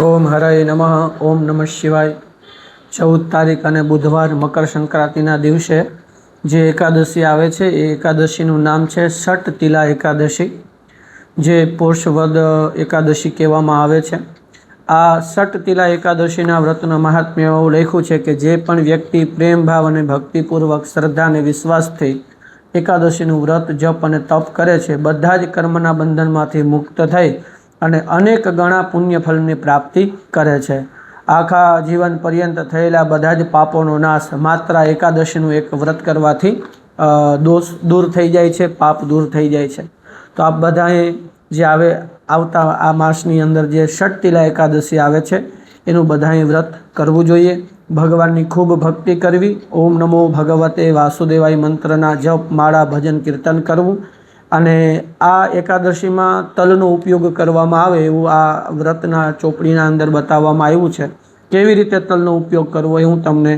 ઓમ હરાય નમઃ, ઓમ નમઃ શિવાય. ચૌદ તારીખ અને બુધવાર મકર સંક્રાંતિના દિવસે જે એકાદશી આવે છે, એ એકાદશીનું નામ છે સટ તિલા એકાદશી, જે પોષવદ એકાદશી કહેવામાં આવે છે. આ સટ તિલા એકાદશીના વ્રતનું મહાત્મ્ય એવું લખ્યું છે કે જે પણ વ્યક્તિ પ્રેમ ભાવ અને ભક્તિપૂર્વક શ્રદ્ધા અને વિશ્વાસથી એકાદશીનું વ્રત, જપ અને તપ કરે છે, બધા જ કર્મના બંધનમાંથી મુક્ત થઈ અને અનેક ગણા પુણ્યફળની પ્રાપ્તિ કરે છે. આખા જીવન પર્યંત થયેલા બધા જ પાપોનો નાશ માત્ર એકાદશીનું એક વ્રત કરવાથી દોષ દૂર થઈ જાય છે, પાપ દૂર થઈ જાય છે. તો આપ બધાએ જે આવે આવતા આ માસની અંદર જે ષટતિલા એકાદશી આવે છે, એનું બધાએ વ્રત કરવું જોઈએ. ભગવાનની ખૂબ ભક્તિ કરવી. ઓમ નમો ભગવતે વાસુદેવાય મંત્રના જપ, માળા, ભજન, કીર્તન કરવું. અને આ એકાદશીમાં તલનો ઉપયોગ કરવામાં આવે એવું આ વ્રતના ચોપડીના અંદર બતાવવામાં આવ્યું છે. કેવી રીતે તલનો ઉપયોગ કરવો એ હું તમને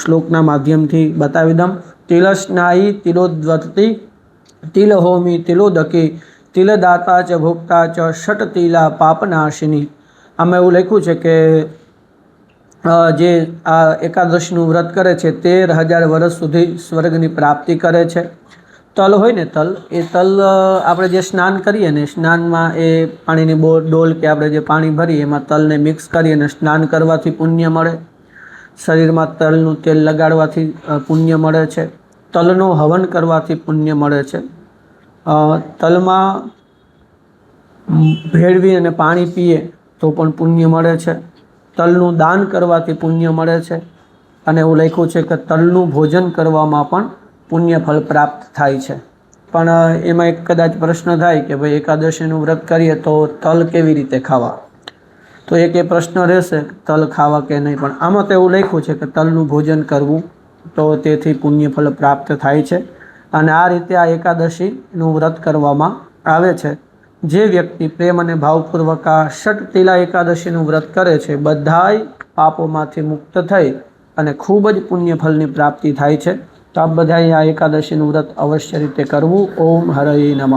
શ્લોકના માધ્યમથી બતાવી દઉં. તિલસ્નાયી તિલોદ્વતી તિલહોમી તિલોદકી, તિલદાતા ચ ભોક્તા ચ ષટ તિલા પાપનાશિની. આમાં એવું લખ્યું છે કે જે આ એકાદશીનું વ્રત કરે છે તેર હજાર વર્ષ સુધી સ્વર્ગની પ્રાપ્તિ કરે છે. તલ હોય ને તલ, એ તલ આપણે જે સ્નાન કરીએ ને, સ્નાનમાં એ પાણીની બો, ડોલ કે આપણે જે પાણી ભરીએ, એમાં તલને મિક્સ કરી અને સ્નાન કરવાથી પુણ્ય મળે. શરીરમાં તલનું તેલ લગાડવાથી પુણ્ય મળે છે. તલનો હવન કરવાથી પુણ્ય મળે છે. તલમાં ભેળવી અને પાણી પીએ તો પણ પુણ્ય મળે છે. તલનું દાન કરવાથી પુણ્ય મળે છે. અને એવું લખ્યું છે કે તલનું ભોજન કરવામાં પણ પુણ્ય ફળ પ્રાપ્ત થાય છે. પણ એમાં એક કદાચ પ્રશ્ન થાય કે ભાઈ એકાદશીનું વ્રત કરીએ તો તલ કેવી રીતે ખાવા? તો એક એ પ્રશ્ન રહેશે તલ ખાવા કે નહીં, પણ આમાં તો એવું લખ્યું છે કે તલનું ભોજન કરવું તો તેથી પુણ્ય ફળ પ્રાપ્ત થાય છે. અને આ રીતે આ એકાદશીનું વ્રત કરવામાં આવે છે. જે વ્યક્તિ પ્રેમ અને ભાવપૂર્વક આ ષટ તિલા એકાદશીનું વ્રત કરે છે, બધાય પાપોમાંથી મુક્ત થઈ અને ખૂબ જ પુણ્ય ફળની પ્રાપ્તિ થાય છે. તો આપ બધા આ એકાદશીનું વ્રત અવશ્ય રીતે કરવું. ઓમ હરય નમઃ.